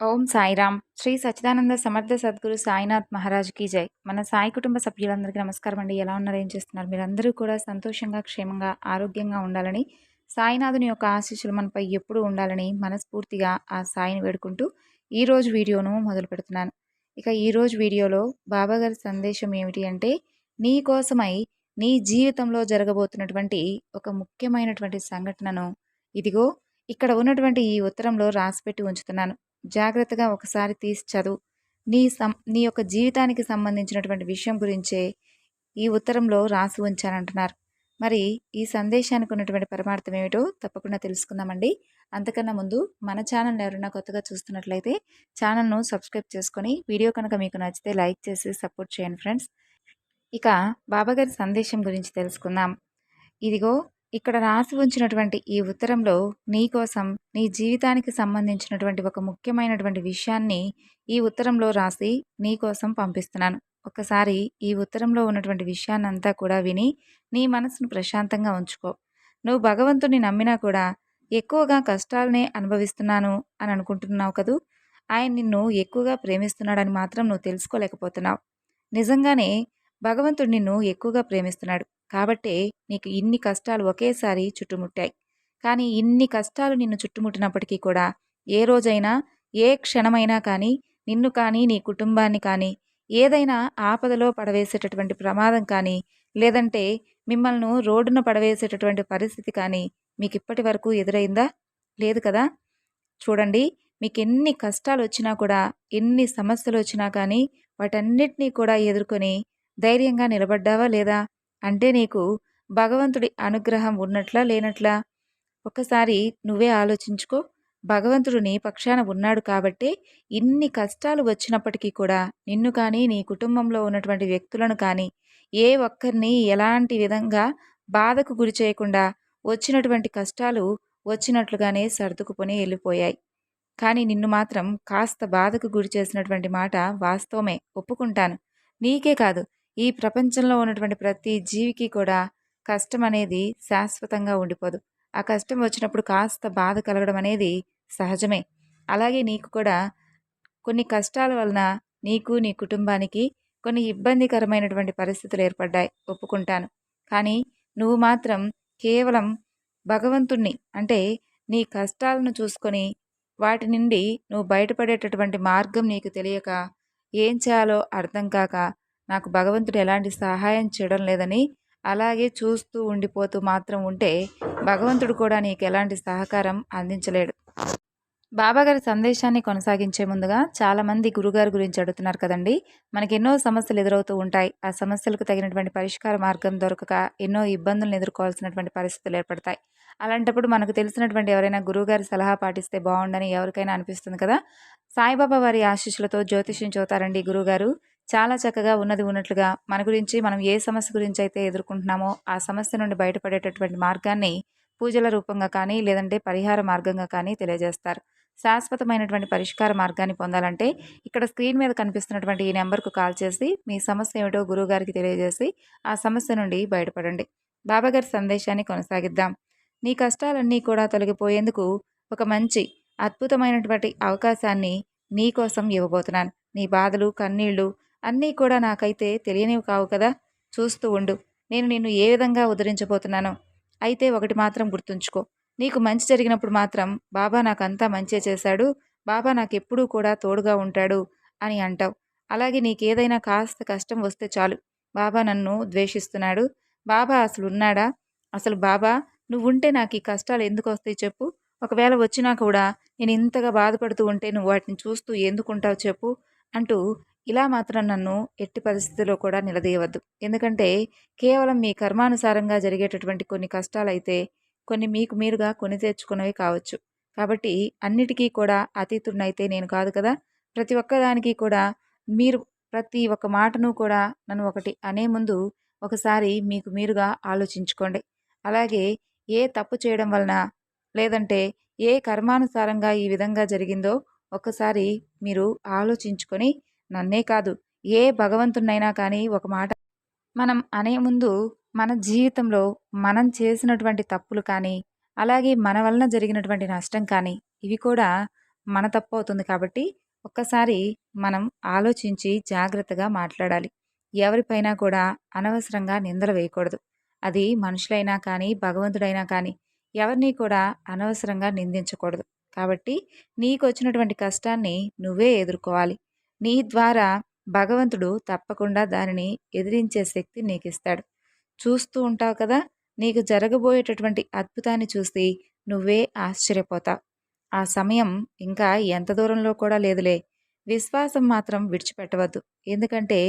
ఓం సాయిరామ్. శ్రీ సచ్చిదానంద సమర్థ సద్గురు సాయినాథ్ మహారాజ్కి జై. మన సాయి కుటుంబ సభ్యులందరికీ నమస్కారం అండి. ఎలా ఉన్నారు? ఏం చేస్తున్నారు? మీరందరూ కూడా సంతోషంగా క్షేమంగా ఆరోగ్యంగా ఉండాలని సాయినాథుని యొక్క ఆశీస్సులు మనపై ఎప్పుడూ ఉండాలని మనస్ఫూర్తిగా ఆ సాయిని వేడుకుంటూ ఈరోజు వీడియోను మొదలు పెడుతున్నాను. ఇక ఈరోజు వీడియోలో బాబాగారి సందేశం ఏమిటి అంటే నీ కోసమై నీ జీవితంలో జరగబోతున్నటువంటి ఒక ముఖ్యమైనటువంటి సంఘటనను ఇదిగో ఇక్కడ ఉన్నటువంటి ఈ ఉత్తరంలో రాసిపెట్టి ఉంచుతున్నాను. జాగ్రత్తగా ఒకసారి తీసి చదువు. నీ సం నీ యొక్క జీవితానికి సంబంధించినటువంటి విషయం గురించే ఈ ఉత్తరంలో రాసి ఉంచానంటున్నారు. మరి ఈ సందేశానికి ఉన్నటువంటి పరమార్థం ఏమిటో తప్పకుండా తెలుసుకుందామండి. అంతకన్నా ముందు మన ఛానల్ ఎవరైనా కొత్తగా చూస్తున్నట్లయితే ఛానల్ను సబ్స్క్రైబ్ చేసుకొని వీడియో కనుక మీకు నచ్చితే లైక్ చేసి సపోర్ట్ చేయండి ఫ్రెండ్స్. ఇక బాబాగారి సందేశం గురించి తెలుసుకుందాం. ఇదిగో ఇక్కడ రాసి ఉంచినటువంటి ఈ ఉత్తరంలో నీ కోసం నీ జీవితానికి సంబంధించినటువంటి ఒక ముఖ్యమైనటువంటి విషయాన్ని ఈ ఉత్తరంలో రాసి నీ కోసం పంపిస్తున్నాను. ఒకసారి ఈ ఉత్తరంలో ఉన్నటువంటి విషయాన్నంతా కూడా విని నీ మనసును ప్రశాంతంగా ఉంచుకో. నువ్వు భగవంతుని నమ్మినా కూడా ఎక్కువగా కష్టాలనే అనుభవిస్తున్నాను అని అనుకుంటున్నావు కదూ? ఆయన నిన్ను ఎక్కువగా ప్రేమిస్తున్నాడని మాత్రం నువ్వు తెలుసుకోలేకపోతున్నావు. నిజంగానే భగవంతుడు నిన్ను ఎక్కువగా ప్రేమిస్తున్నాడు. కాబట్టే నీకు ఇన్ని కష్టాలు ఒకేసారి చుట్టుముట్టాయి. కానీ ఇన్ని కష్టాలు నిన్ను చుట్టుముట్టినప్పటికీ కూడా ఏ రోజైనా ఏ క్షణమైనా కానీ నిన్ను కానీ నీ కుటుంబాన్ని కానీ ఏదైనా ఆపదలో పడవేసేటటువంటి ప్రమాదం కానీ లేదంటే మిమ్మల్ని రోడ్డున పడవేసేటటువంటి పరిస్థితి కానీ మీకు ఇప్పటి వరకు ఎదురైందా? లేదు కదా? చూడండి మీకు ఎన్ని కష్టాలు వచ్చినా కూడా ఎన్ని సమస్యలు వచ్చినా కానీ వాటన్నిటినీ కూడా ఎదుర్కొని ధైర్యంగా నిలబడ్డావా లేదా? అంటే నీకు భగవంతుడి అనుగ్రహం ఉన్నట్లా లేనట్లా? ఒకసారి నువ్వే ఆలోచించుకో. భగవంతుడు నీ పక్షాన ఉన్నాడు కాబట్టి ఇన్ని కష్టాలు వచ్చినప్పటికీ కూడా నిన్ను కానీ నీ కుటుంబంలో ఉన్నటువంటి వ్యక్తులను కానీ ఏ ఒక్కరిని ఎలాంటి విధంగా బాధకు గురి చేయకుండా వచ్చినటువంటి కష్టాలు వచ్చినట్లుగానే సర్దుకుపోని వెళ్ళిపోయాయి. కానీ నిన్ను మాత్రం కాస్త బాధకు గురి చేసినటువంటి మాట వాస్తవమే. ఒప్పుకుంటాను. నీకే కాదు. ఈ ప్రపంచంలో ఉన్నటువంటి ప్రతి జీవికి కూడా కష్టం అనేది శాశ్వతంగా ఉండిపోదు. ఆ కష్టం వచ్చినప్పుడు కాస్త బాధ కలగడం అనేది సహజమే. అలాగే నీకు కూడా కొన్ని కష్టాల వలన నీకు నీ కుటుంబానికి కొన్ని ఇబ్బందికరమైనటువంటి పరిస్థితులు ఏర్పడ్డాయి. ఒప్పుకుంటాను. కానీ నువ్వు మాత్రం కేవలం భగవంతుణ్ణి అంటే నీ కష్టాలను చూసుకొని వాటి నుండి నువ్వు బయటపడేటటువంటి మార్గం నీకు తెలియక ఏం చేయాలో అర్థం కాక నాకు భగవంతుడు ఎలాంటి సహాయం చేయడం లేదని అలాగే చూస్తూ ఉండిపోతూ మాత్రం ఉంటే భగవంతుడు కూడా నీకు ఎలాంటి సహకారం అందించలేడు. బాబాగారి సందేశాన్ని కొనసాగించే ముందుగా చాలామంది గురుగారి గురించి అడుగుతున్నారు కదండి. మనకి ఎన్నో సమస్యలు ఎదురవుతూ ఉంటాయి. ఆ సమస్యలకు తగినటువంటి పరిష్కార మార్గం దొరకక ఎన్నో ఇబ్బందులను ఎదుర్కోవాల్సినటువంటి పరిస్థితులు ఏర్పడతాయి. అలాంటప్పుడు మనకు తెలిసినటువంటి ఎవరైనా గురువుగారి సలహా పాటిస్తే బాగుండని ఎవరికైనా అనిపిస్తుంది కదా. సాయిబాబా వారి ఆశీస్సులతో జ్యోతిష్యం చూతారండి గురువుగారు. చాలా చక్కగా ఉన్నది ఉన్నట్లుగా మన గురించి మనం ఏ సమస్య గురించి అయితే ఎదుర్కొంటున్నామో ఆ సమస్య నుండి బయటపడేటటువంటి మార్గాన్ని పూజల రూపంగా కానీ లేదంటే పరిహార మార్గంగా కానీ తెలియజేస్తారు. శాశ్వతమైనటువంటి పరిష్కార మార్గాన్ని పొందాలంటే ఇక్కడ స్క్రీన్ మీద కనిపిస్తున్నటువంటి ఈ నెంబర్కు కాల్ చేసి మీ సమస్య ఏమిటో గురువుగారికి తెలియజేసి ఆ సమస్య నుండి బయటపడండి. బాబాగారి సందేశాన్ని కొనసాగిద్దాం. నీ కష్టాలన్నీ కూడా తొలగిపోయేందుకు ఒక మంచి అద్భుతమైనటువంటి అవకాశాన్ని నీ కోసం ఇవ్వబోతున్నాను. నీ బాధలు కన్నీళ్ళు అన్నీ కూడా నాకైతే తెలియనివి కావు కదా. చూస్తూ ఉండు. నేను నిన్ను ఏ విధంగా ఉద్ధరించబోతున్నానో అయితే ఒకటి మాత్రం గుర్తుంచుకో. నీకు మంచి జరిగినప్పుడు మాత్రం బాబా నాకంతా మంచే చేశాడు. బాబా నాకెప్పుడూ కూడా తోడుగా ఉంటాడు అని అంటావు. అలాగే నీకేదైనా కాస్త కష్టం వస్తే చాలు. బాబా నన్ను ద్వేషిస్తున్నాడు. బాబా అసలు ఉన్నాడా? అసలు బాబా నువ్వుంటే నాకు ఈ కష్టాలు ఎందుకు వస్తాయి చెప్పు. ఒకవేళ వచ్చినా కూడా నేను ఇంతగా బాధపడుతూ ఉంటే నువ్వు వాటిని చూస్తూ ఎందుకుంటావు చెప్పు అంటూ ఇలా మాత్రం నన్ను ఎట్టి పరిస్థితుల్లో కూడా నిలదీయవద్దు. ఎందుకంటే కేవలం మీ కర్మానుసారంగా జరిగేటటువంటి కొన్ని కష్టాలైతే కొన్ని మీకు మీరుగా కొని తెచ్చుకున్నవి కావచ్చు. కాబట్టి అన్నిటికీ కూడా అతీతుడినైతే నేను కాదు కదా. ప్రతి ఒక్కదానికి కూడా మీరు ప్రతి ఒక్క మాటను కూడా నన్ను ఒకటి అనే ముందు ఒకసారి మీకు మీరుగా ఆలోచించుకోండి. అలాగే ఏ తప్పు చేయడం వలన లేదంటే ఏ కర్మానుసారంగా ఈ విధంగా జరిగిందో ఒకసారి మీరు ఆలోచించుకొని నన్నే కాదు ఏ భగవంతునైనా కానీ ఒక మాట మనం అనే ముందు మన జీవితంలో మనం చేసినటువంటి తప్పులు కానీ అలాగే మన వలన జరిగినటువంటి నష్టం కానీ ఇవి కూడా మన తప్పు అవుతుంది కాబట్టి ఒక్కసారి మనం ఆలోచించి జాగ్రత్తగా మాట్లాడాలి. ఎవరిపైనా కూడా అనవసరంగా నిందలు వేయకూడదు. అది మనుషులైనా కానీ భగవంతుడైనా కానీ ఎవరిని కూడా అనవసరంగా నిందించకూడదు. కాబట్టి నీకు వచ్చినటువంటి కష్టాన్ని నువ్వే ఎదుర్కోవాలి. నీ ద్వారా భగవంతుడు తప్పకుండా దానిని ఎదిరించే శక్తి నీకు ఇస్తాడు చూస్తూ ఉంటావు కదా నీకు జరగబోయేటటువంటి అద్భుతాన్ని చూసి నువ్వే ఆశ్చర్యపోతావు. ఆ సమయం ఇంకా ఎంత దూరంలో కూడా లేదులే. విశ్వాసం మాత్రం విడిచిపెట్టవద్దు. ఎందుకంటే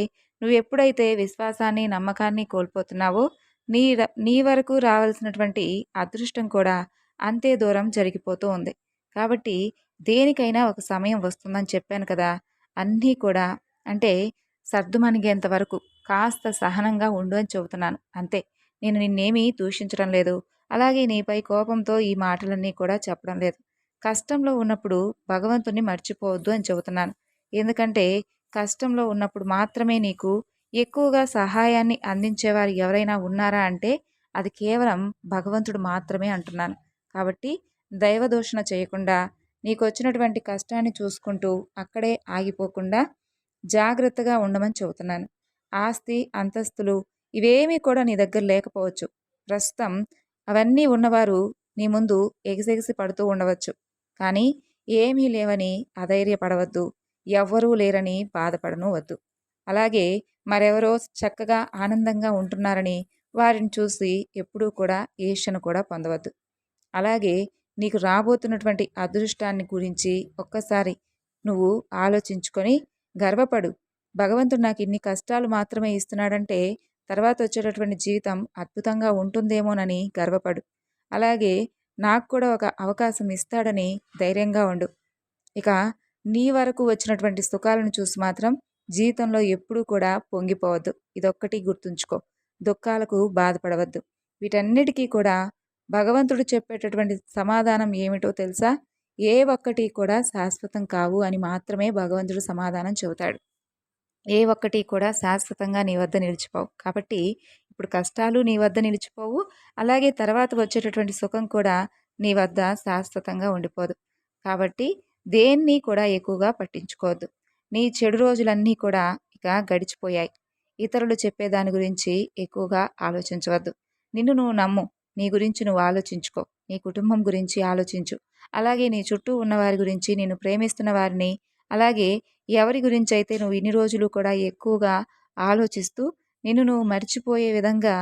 నువ్వు ఎప్పుడైతే విశ్వాసాన్ని నమ్మకాన్ని కోల్పోతున్నావో నీ నీ వరకు రావాల్సినటువంటి అదృష్టం కూడా అంతే దూరం జరిగిపోతూ ఉంది. కాబట్టి దేనికైనా ఒక సమయం వస్తుందని చెప్పాను కదా అన్నీ కూడా అంటే సర్దుమణిగేంత వరకు కాస్త సహనంగా ఉండు అని చెబుతున్నాను. అంతే. నేను నిన్నేమీ దూషించడం లేదు. అలాగే నీపై కోపంతో ఈ మాటలన్నీ కూడా చెప్పడం లేదు. కష్టంలో ఉన్నప్పుడు భగవంతుని మర్చిపోవద్దు అని చెబుతున్నాను. ఎందుకంటే కష్టంలో ఉన్నప్పుడు మాత్రమే నీకు ఎక్కువగా సహాయాన్ని అందించేవారు ఎవరైనా ఉన్నారా అంటే అది కేవలం భగవంతుడు మాత్రమే అంటున్నాను. కాబట్టి దైవదూషణ చేయకుండా నీకు వచ్చినటువంటి కష్టాన్ని చూసుకుంటూ అక్కడే ఆగిపోకుండా జాగ్రత్తగా ఉండమని చెబుతున్నాను. ఆస్తి అంతస్తులు ఇవేమీ కూడా నీ దగ్గర లేకపోవచ్చు. ప్రస్తుతం అవన్నీ ఉన్నవారు నీ ముందు ఎగిసెగిసి పడుతూ ఉండవచ్చు. కానీ ఏమీ లేవని అధైర్యపడవద్దు. ఎవ్వరూ లేరని బాధపడను వద్దు. అలాగే మరెవరో చక్కగా ఆనందంగా ఉంటున్నారని వారిని చూసి ఎప్పుడూ కూడా ఈర్షను కూడా పొందవద్దు. అలాగే నీకు రాబోతున్నటువంటి అదృష్టాన్ని గురించి ఒక్కసారి నువ్వు ఆలోచించుకొని గర్వపడు. భగవంతుడు నాకు ఇన్ని కష్టాలు మాత్రమే ఇస్తున్నాడంటే తర్వాత వచ్చేటటువంటి జీవితం అద్భుతంగా ఉంటుందేమోనని గర్వపడు. అలాగే నాకు కూడా ఒక అవకాశం ఇస్తాడని ధైర్యంగా ఉండు. ఇక నీ వరకు వచ్చినటువంటి సుఖాలను చూసి మాత్రం జీవితంలో ఎప్పుడూ కూడా పొంగిపోవద్దు. ఇదొక్కటి గుర్తుంచుకో. దుఃఖాలకు బాధపడవద్దు. వీటన్నిటికీ కూడా భగవంతుడు చెప్పేటటువంటి సమాధానం ఏమిటో తెలుసా? ఏ ఒక్కటి కూడా శాశ్వతం కావు అని మాత్రమే భగవంతుడు సమాధానం చెబుతాడు. ఏ ఒక్కటి కూడా శాశ్వతంగా నీ వద్ద నిలిచిపోవు. కాబట్టి ఇప్పుడు కష్టాలు నీ వద్ద నిలిచిపోవు. అలాగే తర్వాత వచ్చేటటువంటి సుఖం కూడా నీ వద్ద శాశ్వతంగా ఉండిపోదు. కాబట్టి దేన్ని కూడా ఎక్కువగా పట్టించుకోవద్దు. నీ చెడు రోజులన్నీ కూడా ఇక గడిచిపోయాయి. ఇతరులు చెప్పే దాని గురించి ఎక్కువగా ఆలోచించవద్దు. నిన్ను నువ్వు నమ్ము. నీ గురించి నువ్వు ఆలోచించుకో. నీ కుటుంబం గురించి ఆలోచించు. అలాగే నీ చుట్టూ ఉన్నవారి గురించి నేను ప్రేమిస్తున్న వారిని అలాగే ఎవరి గురించి అయితే నువ్వు ఇన్ని రోజులు కూడా ఎక్కువగా ఆలోచిస్తూ నిన్ను నువ్వు మర్చిపోయే విధంగా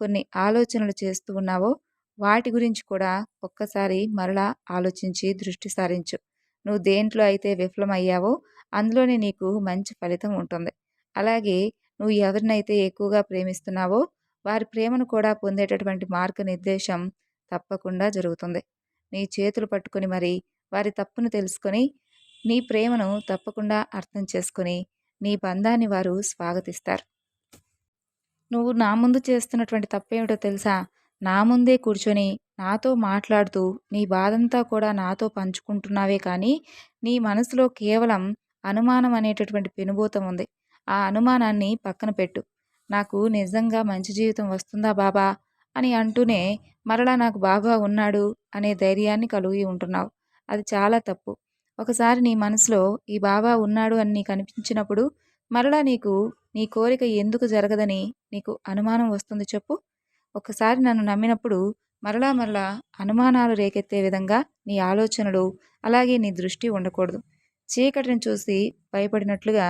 కొన్ని ఆలోచనలు చేస్తూ ఉన్నావో వాటి గురించి కూడా ఒక్కసారి మరలా ఆలోచించి దృష్టి సారించు. నువ్వు దేంట్లో అయితే విఫలమయ్యావో అందులోనే నీకు మంచి ఫలితం ఉంటుంది. అలాగే నువ్వు ఎవరినైతే ఎక్కువగా ప్రేమిస్తున్నావో వారి ప్రేమను కూడా పొందేటటువంటి మార్గనిర్దేశం తప్పకుండా జరుగుతుంది. నీ చేతులు పట్టుకొని మరి వారి తప్పును తెలుసుకొని నీ ప్రేమను తప్పకుండా అర్థం చేసుకొని నీ బంధాన్ని వారు స్వాగతిస్తారు. నువ్వు నా ముందు చేస్తున్నటువంటి తప్పేమిటో తెలుసా? నా ముందే కూర్చొని నాతో మాట్లాడుతూ నీ బాధంతా కూడా నాతో పంచుకుంటున్నావే కానీ నీ మనసులో కేవలం అనుమానం అనేటటువంటి పెనుభూతం ఉంది. ఆ అనుమానాన్ని పక్కన పెట్టు. నాకు నిజంగా మంచి జీవితం వస్తుందా బాబా? అని అంటూనే మరలా నాకు బాబా ఉన్నాడు అనే ధైర్యాన్ని కలిగి ఉంటున్నావు. అది చాలా తప్పు. ఒకసారి నీ మనసులో ఈ బాబా ఉన్నాడు అని నీకు అనిపించినప్పుడు మరలా నీకు నీ కోరిక ఎందుకు జరగదని నీకు అనుమానం వస్తుంది చెప్పు. ఒకసారి నన్ను నమ్మినప్పుడు మరలా మరలా అనుమానాలు రేకెత్తే విధంగా నీ ఆలోచనలు అలాగే నీ దృష్టి ఉండకూడదు. చీకటిని చూసి భయపడినట్లుగా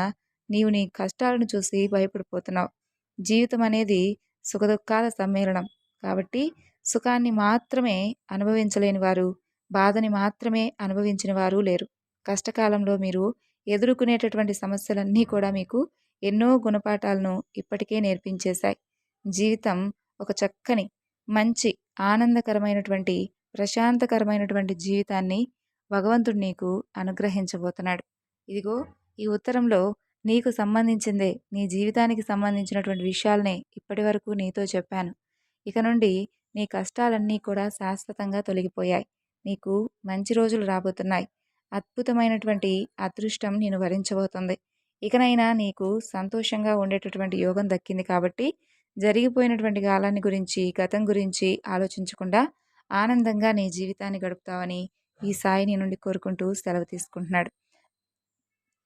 నీవు నీ కష్టాలను చూసి భయపడిపోతున్నావు. జీవితం అనేది సుఖదుఖాల సమ్మేళనం. కాబట్టి సుఖాన్ని మాత్రమే అనుభవించలేని వారు బాధని మాత్రమే అనుభవించిన వారు లేరు. కష్టకాలంలో మీరు ఎదుర్కొనేటటువంటి సమస్యలన్నీ కూడా మీకు ఎన్నో గుణపాఠాలను ఇప్పటికే నేర్పించేశాయి. జీవితం ఒక చక్కని మంచి ఆనందకరమైనటువంటి ప్రశాంతకరమైనటువంటి జీవితాన్ని భగవంతుడు నీకు అనుగ్రహించబోతున్నాడు. ఇదిగో ఈ ఉత్తరంలో నీకు సంబంధించిందే నీ జీవితానికి సంబంధించినటువంటి విషయాలనే ఇప్పటి వరకు నీతో చెప్పాను. ఇక నుండి నీ కష్టాలన్నీ కూడా శాశ్వతంగా తొలగిపోయాయి. నీకు మంచి రోజులు రాబోతున్నాయి. అద్భుతమైనటువంటి అదృష్టం నేను వరించబోతుంది. ఇకనైనా నీకు సంతోషంగా ఉండేటటువంటి యోగం దక్కింది కాబట్టి జరిగిపోయినటువంటి కాలాన్ని గురించి గతం గురించి ఆలోచించకుండా ఆనందంగా నీ జీవితాన్ని గడుపుతావని ఈ సాయిని నుండి కోరుకుంటూ సెలవు తీసుకుంటున్నాడు.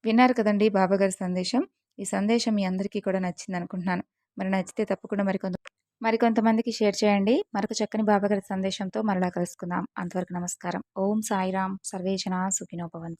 విన్నారు కదండి బాబాగారి సందేశం. ఈ సందేశం మీ అందరికీ కూడా నచ్చింది అనుకుంటున్నాను మరి నచ్చితే తప్పకుండా మరికొంత మరికొంతమందికి షేర్ చేయండి. మరొక చక్కని బాబాగారి సందేశంతో మరలా కలుసుకుందాం. అంతవరకు నమస్కారం. ఓం సాయిరామ్ సర్వేజన సుఖినోపవంతు